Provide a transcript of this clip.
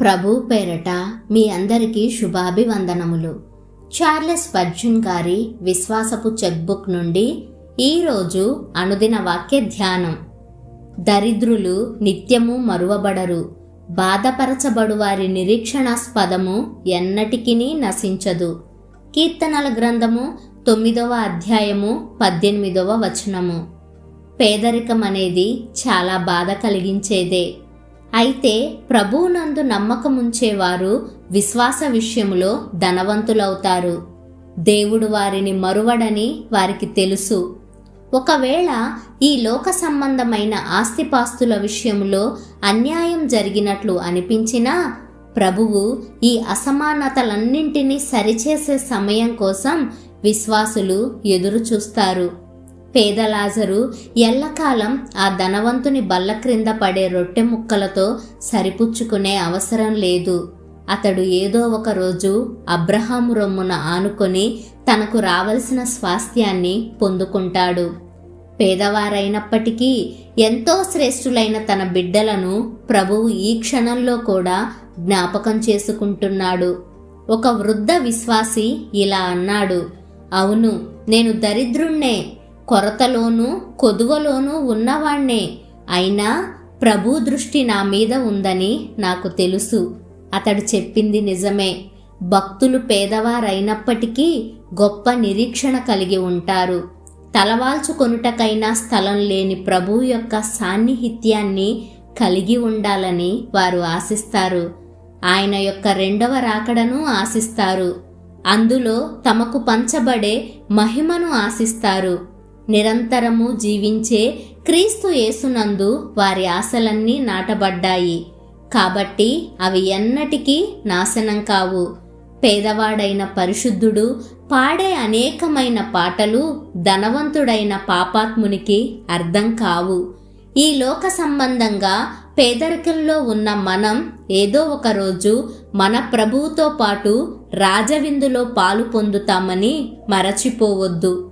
ప్రభు పేరట మీ అందరికీ శుభాభివందనములు. చార్లెస్ పర్జున్ గారి విశ్వాసపు చెక్బుక్ నుండి ఈరోజు అనుదిన వాక్య ధ్యానం. దరిద్రులు నిత్యము మరువబడరు. బాధపరచబడు వారి నిరీక్షణాస్పదము ఎన్నటికినీ నశించదు. కీర్తనల గ్రంథము తొమ్మిదవ అధ్యాయము పద్దెనిమిదవ వచనము. పేదరికం అనేది చాలా బాధ కలిగించేదే. అయితే ప్రభువునందు నమ్మకముంచేవారు విశ్వాస విషయములో ధనవంతులవుతారు. దేవుడు వారిని మరువడని వారికి తెలుసు. ఒకవేళ ఈ లోక సంబంధమైన ఆస్తిపాస్తుల విషయంలో అన్యాయం జరిగినట్లు అనిపించినా ప్రభువు ఈ అసమానతలన్నింటినీ సరిచేసే సమయం కోసం విశ్వాసులు ఎదురుచూస్తారు. పేదలాజరు ఎల్లకాలం ఆ ధనవంతుని బల్ల క్రింద పడే రొట్టె ముక్కలతో సరిపుచ్చుకునే అవసరం లేదు. అతడు ఏదో ఒక రోజు అబ్రహాము రొమ్మున ఆనుకొని తనకు రావలసిన స్వాస్థ్యాన్ని పొందుకుంటాడు. పేదవారైనప్పటికీ ఎంతో శ్రేష్ఠులైన తన బిడ్డలను ప్రభువు ఈ క్షణంలో కూడా జ్ఞాపకం చేసుకుంటున్నాడు. ఒక వృద్ధ విశ్వాసి ఇలా అన్నాడు అవును నేను దరిద్రుణ్ణే. కొరతలోనూ కొదువలోనూ ఉన్నవాణ్ణే. అయినా ప్రభు దృష్టి నా మీద ఉందని నాకు తెలుసు. అతడు చెప్పింది నిజమే. భక్తులు పేదవారైనప్పటికీ గొప్ప నిరీక్షణ కలిగి ఉంటారు. తలవాల్చుకొనుటకైనా స్థలం లేని ప్రభు యొక్క సాన్నిహిత్యాన్ని కలిగి ఉండాలని వారు ఆశిస్తారు. ఆయన యొక్క రెండవ రాకడను ఆశిస్తారు. అందులో తమకు పంచబడే మహిమను ఆశిస్తారు. నిరంతరము జీవించే క్రీస్తు యేసునందు వారి ఆశలన్నీ నాటబడ్డాయి. కాబట్టి అవి ఎన్నటికీ నాశనం కావు. పేదవాడైన పరిశుద్ధుడు పాడే అనేకమైన పాటలు ధనవంతుడైన పాపాత్మునికి అర్థం కావు. ఈ లోక సంబంధంగా పేదరికంలో ఉన్న మనం ఏదో ఒక రోజు మన ప్రభువుతో పాటు రాజవిందులో పాలు పొందుతామని మరచిపోవద్దు.